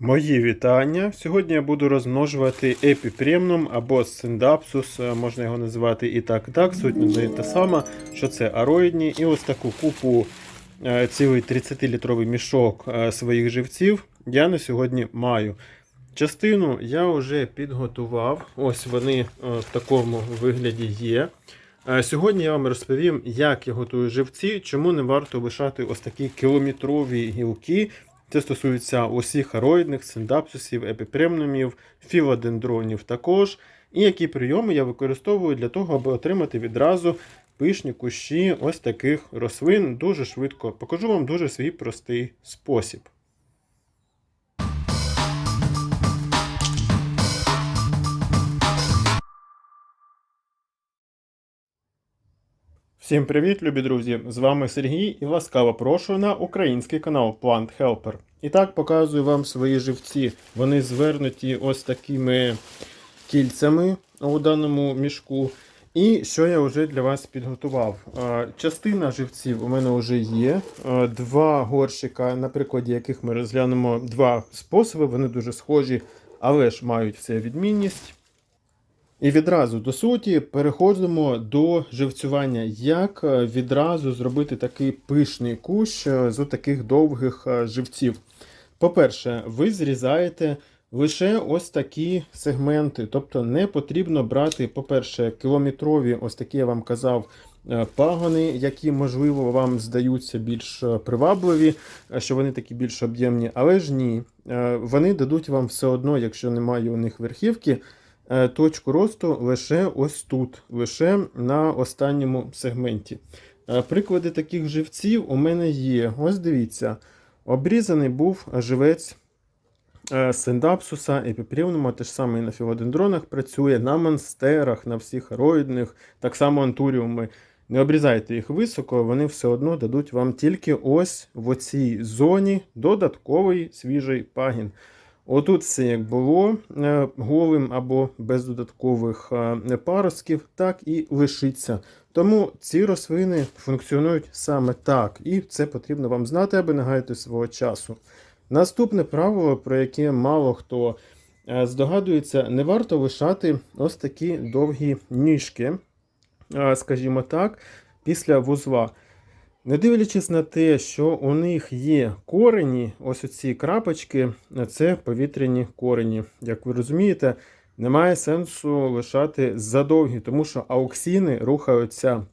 Мої вітання. Сьогодні я буду розмножувати епіпремнум або синдапсус, е, можна його називати і так, і так. Суть не та сама, що це ароїдні. І ось таку купу, е, цілий 30-літровий мішок е, своїх живців я на сьогодні маю. Частину я вже підготував. Ось вони в такому вигляді є. Сьогодні я вам розповім, як я готую живці, чому не варто лишати ось такі кілометрові гілки. Це стосується усіх ароїдних, синдапсусів, епіпремнумів, філодендронів також. І які прийоми я використовую для того, аби отримати відразу пишні кущі ось таких рослин дуже швидко. Покажу вам дуже свій простий спосіб. Всім привіт, любі друзі! З вами Сергій і ласкаво прошу на український канал Plant Helper. І так показую вам свої живці. Вони звернуті ось такими кільцями у даному мішку. І що я вже для вас підготував? Частина живців у мене вже є. Два горщика, на прикладі яких ми розглянемо два способи. Вони дуже схожі, але ж мають все відмінність. І відразу до суті переходимо до живцювання. Як е, відразу зробити такий пишний кущ е, з таких довгих е, живців? По-перше, ви зрізаєте лише ось такі сегменти. Тобто не потрібно брати, по-перше, кілометрові, ось такі я вам казав, пагони, які, можливо, вам здаються більш привабливі, що вони такі більш об'ємні, але ж ні. Вони дадуть вам все одно, якщо немає у них верхівки точку росту лише ось тут, лише на останньому сегменті. Е, Приклади таких живців у мене є. Ось дивіться, обрізаний був живець е, синдапсуса, епіпрівнума, те ж саме і на філодендронах працює, на монстерах, на всіх ароїдних, так само антуріуми. Не обрізайте їх високо, вони все одно дадуть вам тільки ось в оцій зоні додатковий свіжий пагін. Отут все як було е, голим або без додаткових е, паростків, так і лишиться. Тому ці рослини функціонують саме так, і це потрібно вам знати, аби не гаяти свого часу. Наступне правило, про яке мало хто е, здогадується, не варто лишати ось такі довгі ніжки, скажімо так, після вузла. Не дивлячись на те, що у них є корені, ось оці крапочки, це повітряні корені. Як ви розумієте, немає сенсу лишати задовгі, тому що ауксіни рухаються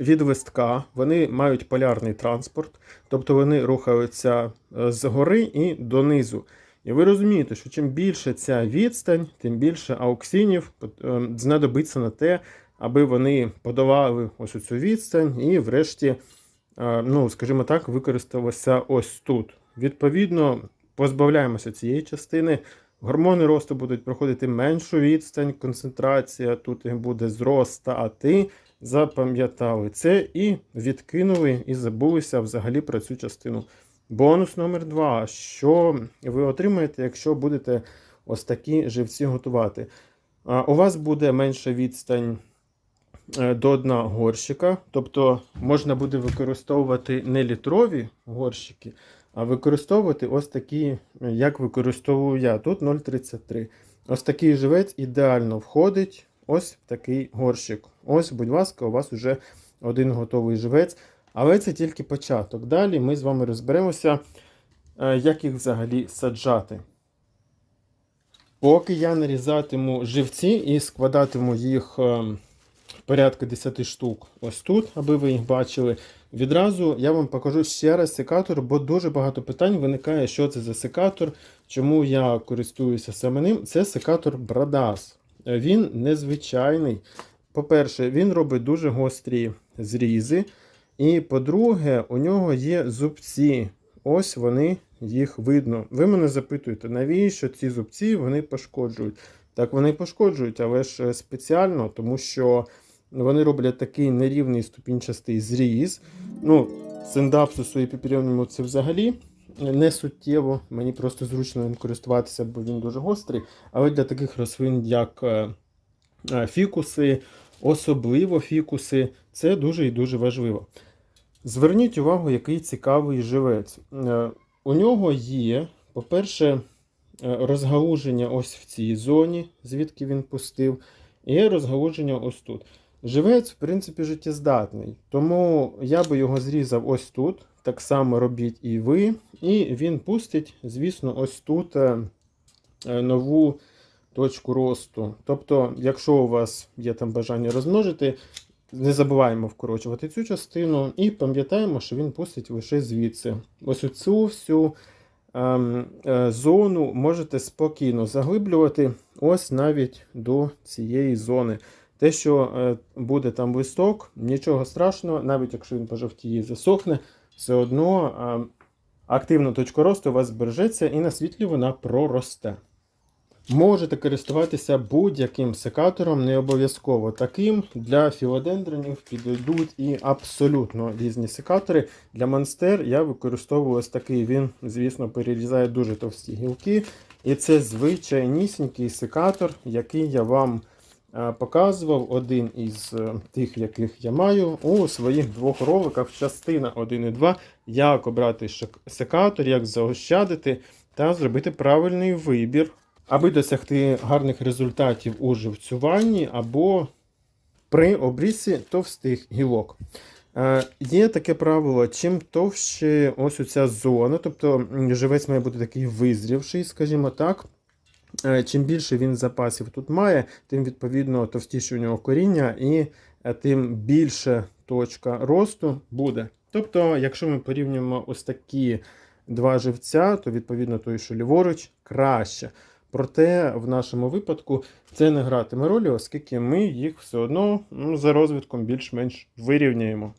від листка, вони мають полярний транспорт, тобто вони рухаються е, з гори і донизу. І ви розумієте, що чим більше ця відстань, тим більше ауксінів е, знадобиться на те, аби вони подавали ось цю відстань і, врешті, ну, скажімо так, використалося ось тут. Відповідно, позбавляємося цієї частини. Гормони росту будуть проходити меншу відстань, концентрація, тут їх буде зростати. Запам'ятали це і відкинули, і забулися взагалі про цю частину. Бонус номер два. Що ви отримаєте, якщо будете ось такі живці готувати? А, У вас буде менша відстань е, до дна горщика, тобто можна буде використовувати не літрові горщики, а використовувати ось такі, як використовую я. Тут 0,33. Ось такий живець ідеально входить ось такий горщик. Ось, будь ласка, у вас вже один готовий живець. Але це тільки початок. Далі ми з вами розберемося, е, як їх взагалі саджати. Поки я нарізатиму живці і складатиму їх е, порядка 10 штук ось тут, аби ви їх бачили. Відразу я вам покажу ще раз секатор, бо дуже багато питань виникає, що це за секатор, чому я користуюся саме ним. Це секатор Брадас. Він незвичайний. По-перше, він робить дуже гострі зрізи. І по-друге, у нього є зубці. Ось вони їх видно. Ви мене запитуєте, навіщо ці зубці вони пошкоджують? Так, вони пошкоджують, але ж е, спеціально, тому що вони роблять такий нерівний ступінчастий зріз. Ну, синдапсусу і піпіріоніму це взагалі не суттєво. Мені просто зручно ним користуватися, бо він дуже гострий. Але для таких рослин, як е, е, фікуси, особливо фікуси, це дуже і дуже важливо. Зверніть увагу, який цікавий живець. Е, У нього є, по-перше, розгалуження ось в цій зоні, звідки він пустив, і розгалуження ось тут. Живець, в принципі, життєздатний. Тому я би його зрізав ось тут. Так само робіть і ви. І він пустить, звісно, ось тут е, е, нову точку росту. Тобто, якщо у вас є там бажання розмножити, не забуваємо вкорочувати цю частину і пам'ятаємо, що він пустить лише звідси. Ось цю всю ем, е, зону можете спокійно заглиблювати, ось навіть до цієї зони. Те, що е, буде там листок, нічого страшного, навіть якщо він пожовтіє і засохне, все одно е, активна точка росту у вас збережеться і на світлі вона проросте. Можете користуватися будь-яким секатором, не обов'язково таким. Для філодендронів підійдуть і абсолютно різні секатори. Для монстер я використовую ось такий. Він, звісно, перерізає дуже товсті гілки. І це звичайнісінький секатор, який я вам показував. Один із е, тих, яких я маю, у своїх двох роликах. Частина 1 і 2. Як обрати секатор, як заощадити та зробити правильний вибір аби досягти гарних результатів у живцюванні або при обрізці товстих гілок. Е, Є таке правило, чим товще ось оця зона, тобто живець має бути такий визрівший, скажімо так. Е, Чим більше він запасів тут має, тим відповідно товстіше у нього коріння, і е, тим більше точка росту буде. Тобто, якщо ми порівнюємо ось такі два живця, то відповідно той, що ліворуч, краще. Проте в нашому випадку це не гратиме ролі, оскільки ми їх все одно ну, за розвитком більш-менш вирівняємо.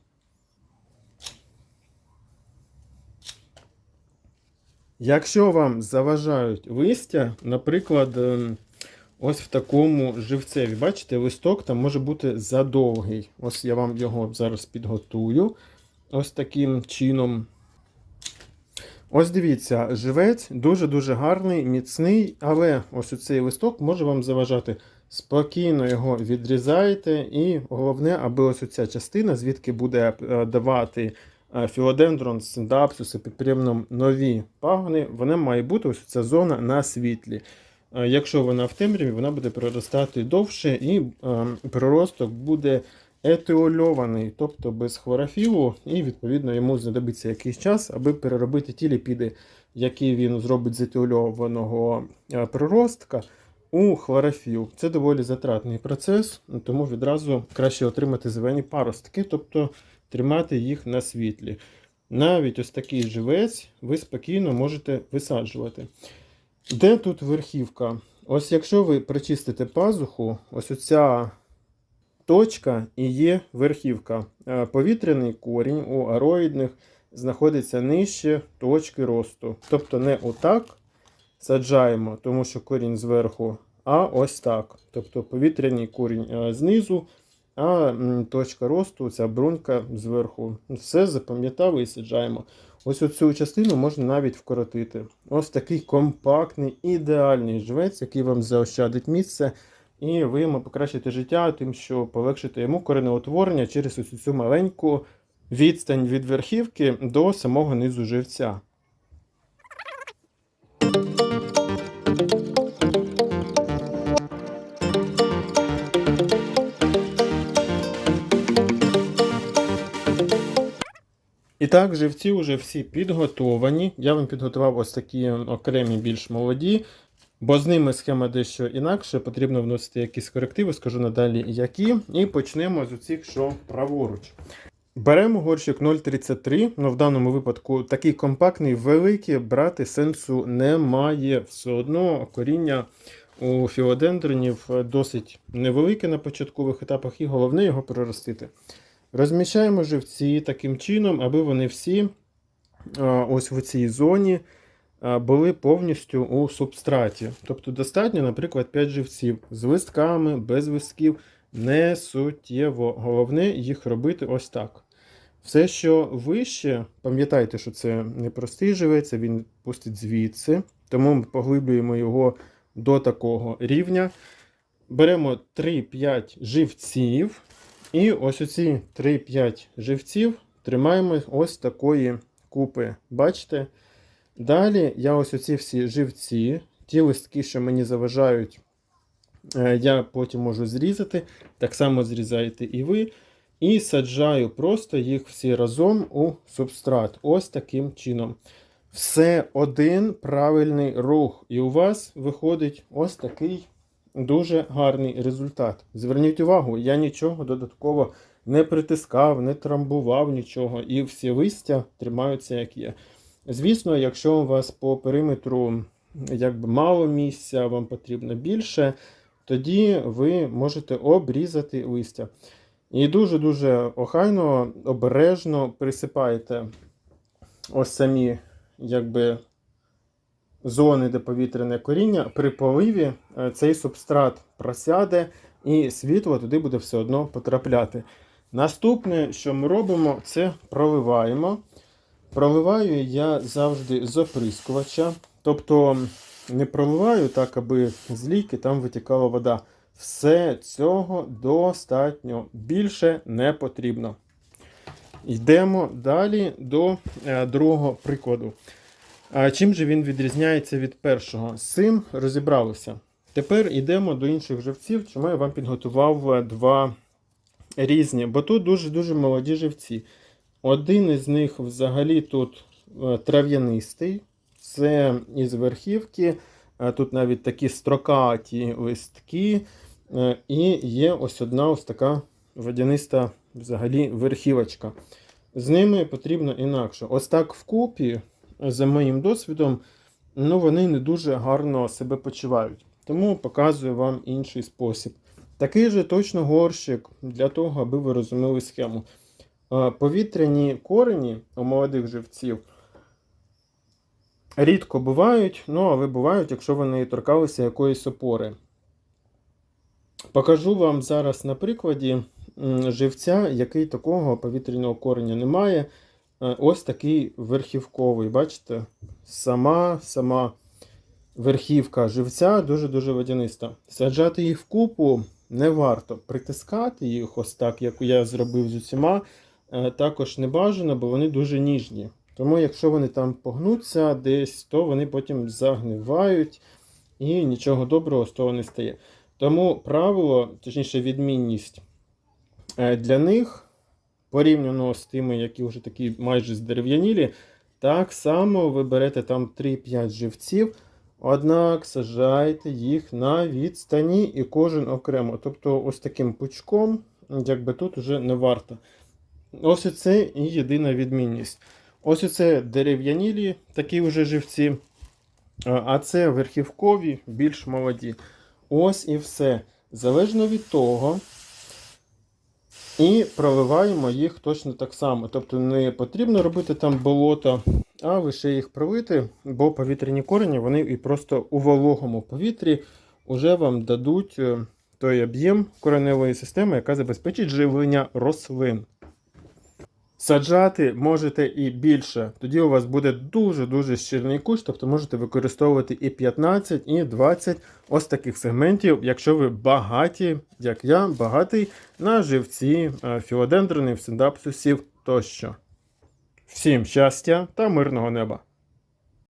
Якщо вам заважають листя, наприклад, ем, ось в такому живцеві, бачите, листок там може бути задовгий. Ось я вам його зараз підготую. Ось таким чином. Ось дивіться, живець дуже-дуже гарний, міцний, але ось цей листок може вам заважати. Спокійно його відрізаєте, і головне, аби ось ця частина, звідки буде е, давати філодендрон, синдапсус, епіпремном нові пагони, вона має бути ось ця зона на світлі. Е, Якщо вона в темряві, вона буде проростати довше, і е, проросток буде етиольований, тобто без хлорофілу, і відповідно йому знадобиться якийсь час, аби переробити ті ліпіди, які він зробить з етиольованого е, приростка у хлорофіл. Це доволі затратний процес, тому відразу краще отримати зелені паростки, тобто тримати їх на світлі. Навіть ось такий живець ви спокійно можете висаджувати. Де тут верхівка? Ось якщо ви причистите пазуху, ось оця точка і є верхівка. Е, Повітряний корінь у ароїдних знаходиться нижче точки росту. Тобто не отак саджаємо, тому що корінь зверху, а ось так. Тобто повітряний корінь е, знизу, а точка росту, ця брунька зверху. Все запам'ятали і саджаємо. Ось оцю частину можна навіть вкоротити. Ось такий компактний, ідеальний живець, який вам заощадить місце. І ви йому покращите життя, тим, що полегшите йому коренеутворення через ось цю маленьку відстань від верхівки до самого низу живця. І так, живці вже всі підготовані. Я вам підготував ось такі окремі більш молоді, бо з ними схема дещо інакше. Потрібно вносити якісь корективи, скажу надалі які. І почнемо з оцих, що праворуч. Беремо горщик 0,33, ну в даному випадку такий компактний, великий, брати сенсу немає. Все одно коріння у філодендронів досить невелике на початкових етапах, і головне його проростити. Розміщаємо живці таким чином, аби вони всі ось в цій зоні були повністю у субстраті. Тобто достатньо, наприклад, 5 живців з листками, без листків, не суттєво. Головне їх робити ось так. Все, що вище, пам'ятайте, що це не простий живець, він пустить звідси. Тому ми поглиблюємо його до такого рівня. Беремо 3-5 живців. І ось оці 3-5 живців тримаємо ось такої купи. Бачите? Далі я ось оці всі живці Ті листки, що мені заважають, е, я потім можу зрізати. Так само зрізаєте і ви. І саджаю просто їх всі разом у субстрат. Ось таким чином. Все один правильний рух. І у вас виходить ось такий дуже гарний результат. Зверніть увагу, я нічого додатково не притискав, не трамбував нічого, і всі листя тримаються як є. Звісно, якщо у вас по периметру якби мало місця, вам потрібно більше, тоді ви можете обрізати листя. І дуже-дуже охайно, обережно присипаєте ось самі якби, зони, де повітряне коріння. При поливі е, цей субстрат просяде і світло туди буде все одно потрапляти. Наступне, що ми робимо, це проливаємо. Проливаю я завжди з оприскувача. Тобто не проливаю так, аби з ліки там витікала вода. Все цього достатньо. Більше не потрібно. Йдемо далі до е, другого прикладу. А чим же він відрізняється від першого? З цим розібралися. Тепер йдемо до інших живців, чому я вам підготував е, два різні, бо тут дуже-дуже молоді живці. Один із них взагалі тут е, трав'янистий, це із верхівки. Тут навіть такі строкаті листки. Е, І є ось одна ось така водяниста взагалі верхівочка. З ними потрібно інакше. Ось так вкупі, за моїм досвідом, ну, вони не дуже гарно себе почувають. Тому показую вам інший спосіб. Такий же точно горщик для того, аби ви розуміли схему. Е, Повітряні корені у молодих живців рідко бувають, ну але бувають, якщо вони торкалися якоїсь опори. Покажу вам зараз на прикладі живця, який такого повітряного кореня не має. Е, Ось такий верхівковий. Бачите? Сама, сама верхівка живця дуже-дуже водяниста. Саджати їх в купу не варто. Притискати їх, ось так, як я зробив з усіма, е, також не бажано, бо вони дуже ніжні. Тому, якщо вони там погнуться десь, то вони потім загнивають і нічого доброго з того не стає. Тому правило, точніше, відмінність е, для них порівняно з тими, які вже такі майже здерев'янілі, так само ви берете там 3-5 живців, однак сажаєте їх на відстані і кожен окремо. Тобто, ось таким пучком, якби тут вже не варто. Ось це і єдина відмінність. Ось це дерев'янілі, такі вже живці, а це верхівкові, більш молоді. Ось і все. Залежно від того. І проливаємо їх точно так само. Тобто не потрібно робити там болото, а лише їх пролити, бо повітряні корені вони і просто у вологому повітрі вже вам дадуть е, той об'єм кореневої системи, яка забезпечить живлення рослин. Саджати можете і більше. Тоді у вас буде дуже-дуже щільний кущ, тобто можете використовувати і 15, і 20 ось таких сегментів, якщо ви багаті, як я, багатий на живці е, синдапсусів тощо. Всім щастя та мирного неба!